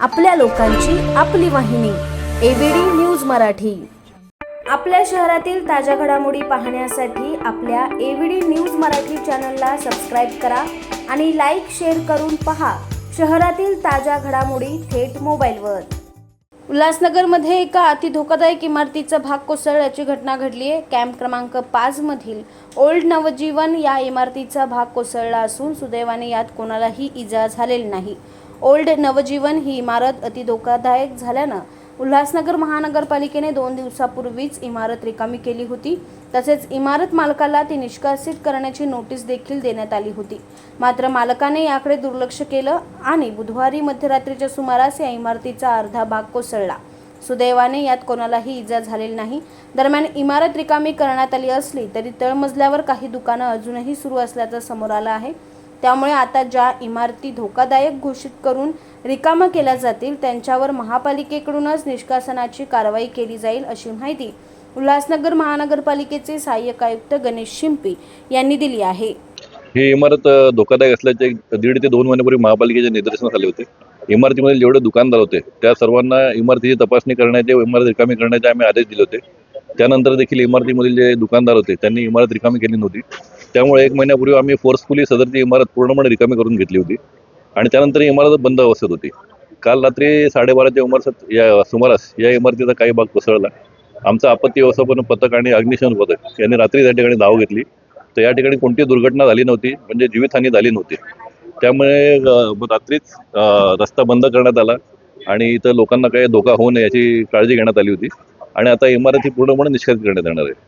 आपल्या लोकांची आपली वाहिनी एबीडी न्यूज मराठी. आपल्या शहरातील ताज्या घडामोडी पाहण्यासाठी आपल्या एबीडी न्यूज मराठी चॅनलला सबस्क्राईब करा आणि लाईक शेअर करून पहा शहरातील ताज्या घडामोडी थेट मोबाईलवर. उल्हासनगरमध्ये एका अति धोकादायक इमारतीचा भाग कोसळल्याची घटना घडली आहे. कॅम्प क्रमांक पाच मधील ओल्ड नवजीवन या इमारतीचा भाग कोसळला असून सुदैवाने यात कोणालाही इजा झालेली नाही. ओल्ड नवजीवन ही इमारत अति धोकादायक झाल्यानं उल्हासनगर महानगरपालिकेने दोन दिवसापूर्वीच इमारत रिकामी केली होती. तसेच इमारत मालकाला ती निष्कासित करण्याची नोटीस देखील देण्यात आली होती. मात्र मालकाने याकडे दुर्लक्ष केलं आणि बुधवारी मध्यरात्रीच्या सुमारास या इमारतीचा अर्धा भाग कोसळला. सुदैवाने यात कोणालाही इजा झालेली नाही. दरम्यान इमारत रिकामी करण्यात आली असली तरी तळमजल्यावर काही दुकानं अजूनही सुरू असल्याचं समोर आलं आहे. त्यामुळे आता ज्या इमारती धोकादायक घोषित करून रिकामा केल्या जातील त्यांच्यावर महापालिकेकडूनच निष्कासनाची कारवाई केली जाईल अशी माहिती उल्हासनगर महानगरपालिकेचे सहाय्यक आयुक्त गणेश शिंपी यांनी दिली आहे. ही इमारत धोकादायक असल्याचे दीड ते दोन महिन्यापूर्वी महापालिकेचे निदर्शनास आले होते. इमारतीमध्ये जेवढे दुकानदार होते त्या सर्वांना इमारतीची तपासणी करण्याचे व इमारत रिकामी करण्याचे आम्ही आदेश दिले होते. त्यानंतर देखील इमारतीमधील जे दुकानदार होते त्यांनी इमारत रिकामी केली नव्हती. त्यामुळे एक महिन्यापूर्वी आम्ही फोर्सफुली सदरची इमारत पूर्णपणे रिकामी करून घेतली होती. आणि त्यानंतर ही इमारत बंद अवस्थेत होती. काल रात्री साडेबाराच्या उमारसात या सुमारास या इमारतीचा काही भाग कोसळला. आमचं आपत्ती व्यवस्थापन पथक आणि अग्निशमन पथक यांनी रात्री त्या ठिकाणी धाव घेतली. तर या ठिकाणी कोणती दुर्घटना झाली नव्हती म्हणजे जीवितहानी झाली नव्हती. त्यामुळे रात्रीच रस्ता बंद करण्यात आला आणि इथं लोकांना काही धोका होऊ नये याची काळजी घेण्यात आली होती. आणि आता इमारत ही पूर्णपणे निष्कासित करण्यात येणार आहे.